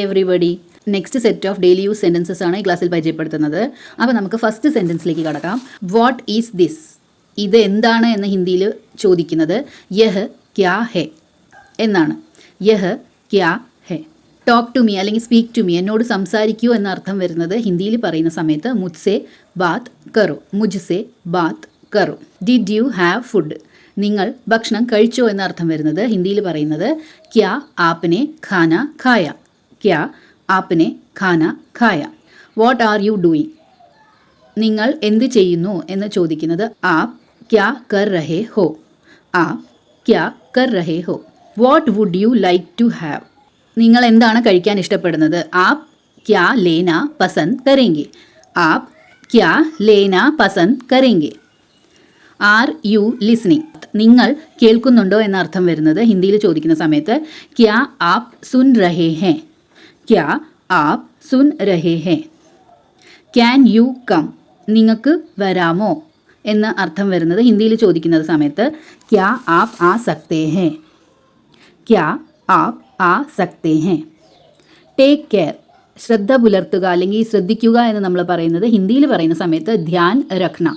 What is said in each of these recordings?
Hi everybody next set of daily use sentences ആണ് ഈ ക്ലാസ്സിൽ പരിചയപ്പെടുത്തുന്നത്. അപ്പോൾ നമുക്ക് ഫസ്റ്റ് സെന്റൻസിലേക്ക് കടക്കാം. വാട്ട് ഈസ് ദിസ് ഇത് എന്താണ് എന്ന് ഹിന്ദിയിൽ ചോദിക്കുന്നത്. യഹ് ക്യാ ഹെ എന്നാണ്. യഹ് ക്യാ ഹെ. ടോക്ക് ടു മീ അല്ലെങ്കിൽ സ്പീക്ക് ടു മീ എന്നോട് സംസാരിക്കൂ എന്ന അർത്ഥം വരുന്നത് ഹിന്ദിയിൽ പറയുന്ന സമയത്ത് മുത്സെ ബാത്ത് കറു. മുജ്സെ ബാത്ത് കറു. ഡിഡ് യു ഹാവ് ഫുഡ് നിങ്ങൾ ഭക്ഷണം കഴിച്ചോ എന്ന അർത്ഥം വരുന്നത് ഹിന്ദിയിൽ പറയുന്നത് ക്യാ ആപ്നെ ഖാന ഖായ. ക്യാ ആപ്നെ ഖാന ഖായ. വാട്ട് ആർ യു ഡൂയിങ് നിങ്ങൾ എന്ത് ചെയ്യുന്നു എന്ന് ചോദിക്കുന്നത് ആപ് ക്യാ കർ റഹേ ഹോ. ആപ് ക്യാ കർ റഹേ ഹോ. What would you like to have നിങ്ങൾ എന്താണ് കഴിക്കാൻ ഇഷ്ടപ്പെടുന്നത്? ആപ് ക്യാ ലേന പസന്ദ് കരേങ്കി. ആപ് ക്യാ ലേന പസന്ദ് കരേങ്കി. ആർ യു ലിസ്ണിംഗ് നിങ്ങൾ കേൾക്കുന്നുണ്ടോ എന്ന അർത്ഥം വരുന്നത് ഹിന്ദിയിൽ ചോദിക്കുന്ന സമയത്ത് ക്യാ ആപ് സുൻ റഹേ ഹേ. ക്യാ आप सुन रहे हैं? ക്യാൻ यू कम നിങ്ങൾക്ക് വരാമോ? എന്ന് അർത്ഥം വരുന്നത് ഹിന്ദിയിൽ ചോദിക്കുന്ന സമയത്ത് ക്യാ ആപ് ആ സക്തേ ഹേ ക്യാ ആപ് ആ സക്തേ ഹേ ടേക്ക് കെയർ ശ്രദ്ധ പുലർത്തുക അല്ലെങ്കിൽ ശ്രദ്ധിക്കുക എന്ന് നമ്മൾ പറയുന്നത് ഹിന്ദിയിൽ പറയുന്ന സമയത്ത് ധ്യാൻ രഖ്ന.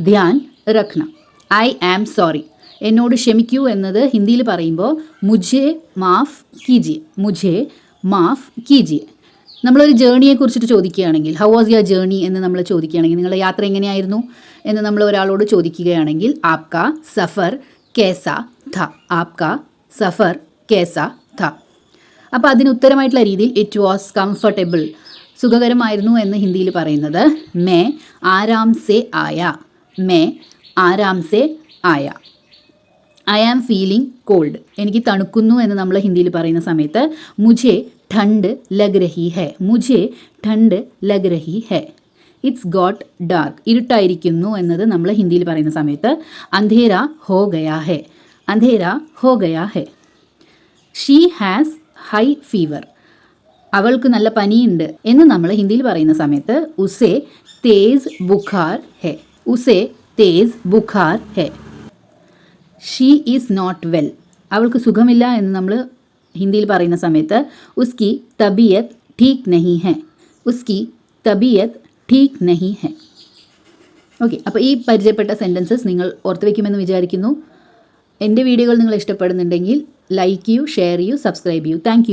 ധ്യാൻ രഖ്ന. ഐ ആം സോറി എന്നോട് ക്ഷമിക്കൂ എന്നത് ഹിന്ദിയിൽ പറയുമ്പോൾ മുജേ മാഫ് കിജി. മുझे മാഫ് കീജിയെ നമ്മളൊരു ജേണിയെ കുറിച്ചിട്ട് ചോദിക്കുകയാണെങ്കിൽ ഹൗ വാസ് യുവർ ജേണി എന്ന് നമ്മൾ ചോദിക്കുകയാണെങ്കിൽ നിങ്ങളുടെ യാത്ര എങ്ങനെയായിരുന്നു? എന്ന് നമ്മൾ ഒരാളോട് ചോദിക്കുകയാണെങ്കിൽ ആപ്ക സഫർ കേസ ധ ആപ്ക സഫർ കേസ ധ അപ്പോൾ അതിന് ഉത്തരമായിട്ടുള്ള രീതിയിൽ ഇറ്റ് വാസ് കംഫർട്ടബിൾ സുഖകരമായിരുന്നു എന്ന് ഹിന്ദിയിൽ പറയുന്നത് മേ ആരാംസെ ആയ. മേ ആരാംസെ ആയ. ഐ ആം ഫീലിംഗ് കോൾഡ് എനിക്ക് തണുക്കുന്നു എന്ന് നമ്മൾ ഹിന്ദിയിൽ പറയുന്ന സമയത്ത് മുജേ ഠണ്ട് ലഗ് രഹി ഹെ. മുജേ ഠണ്ട് ലഗ് രഹി ഹെ. ഇറ്റ്സ് ഗോട്ട് ഡാർക്ക് ഇരുട്ടായിരിക്കുന്നു എന്നത് നമ്മൾ ഹിന്ദിയിൽ പറയുന്ന സമയത്ത് അന്ധേര ഹോ ഗയാ ഹെ. അന്ധേര ഹോ ഗയാ ഹെ. ഷീ ഹാസ് ഹൈ ഫീവർ അവൾക്ക് നല്ല പനിയുണ്ട് എന്ന് നമ്മൾ ഹിന്ദിയിൽ പറയുന്ന സമയത്ത് ഉസേ തേസ് ബുഖാർ ഹെ. ഉസേ തേസ് ബുഖാർ ഹെ. ഷീ ഈസ് നോട്ട് വെൽ അവൾക്ക് സുഖമില്ല എന്ന് നമ്മൾ ഹിന്ദിയിൽ പറയുന്ന സമയത്ത് ഉസ്കി തബിയത്ത് ഠീക്ക് നഹി ഹെ. ഉസ്കി തബിയത്ത് ഠീക്ക് നഹി ഹെ. ഓക്കെ അപ്പോൾ ഈ പരിചയപ്പെട്ട സെന്റൻസസ് നിങ്ങൾ ഓർത്ത് വയ്ക്കുമെന്ന് വിചാരിക്കുന്നു. എന്റെ വീഡിയോകൾ നിങ്ങൾ ഇഷ്ടപ്പെടുന്നുണ്ടെങ്കിൽ ലൈക്ക് ചെയ്യൂ ഷെയർ ചെയ്യൂ സബ്സ്ക്രൈബ് ചെയ്യൂ താങ്ക്